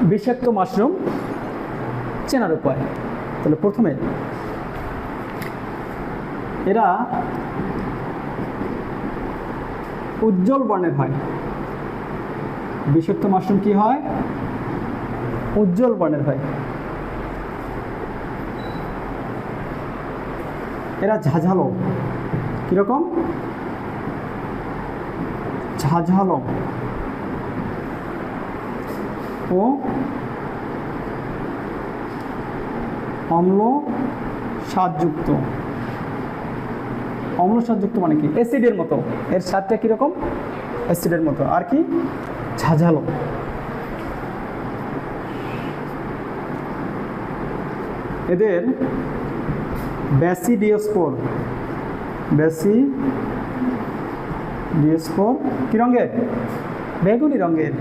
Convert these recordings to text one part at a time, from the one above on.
বিষাক্ত মাশরুম চেনার উপায়। তাহলে প্রথমে এরা উজ্জ্বল বর্ণের হয়। বিষাক্ত মাশরুম কি হয়? উজ্জ্বল বর্ণের হয়। এরা ঝাঝালো। কীরকম? ঝাঝালো। ও অম্ল স্বাদযুক্ত। অম্ল স্বাদযুক্ত মানে কি? অ্যাসিডের মতো। এর স্বাদটা কীরকম? অ্যাসিডের মতো। আর কি? ঝাঝালো। এদের ব্যাসি ডিওস্পোর ব্যাসি ডিওস্পোর কী রঙের? বেগুনি রঙের।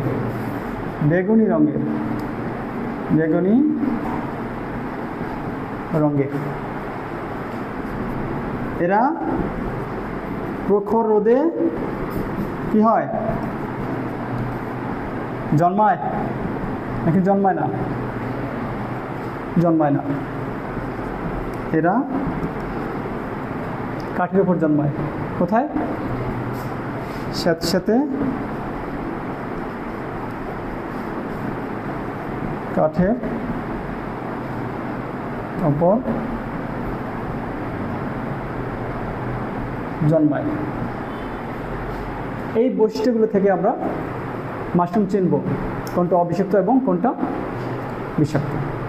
বেগুনি রঙের। বেগুনি রঙের। এরা প্রখর রোদে কি হয়? জন্মায়? নাকি জন্মায় না? জন্মায় না। এরা কাঠের ওপর জন্মায়। কোথায়? স্যাঁতস্যাঁতে কাঠের ওপর জন্মায়। এই বৈশিষ্ট্যগুলো থেকে আমরা মাশরুম চিনব কোনটা অবিষাক্ত এবং কোনটা বিষাক্ত।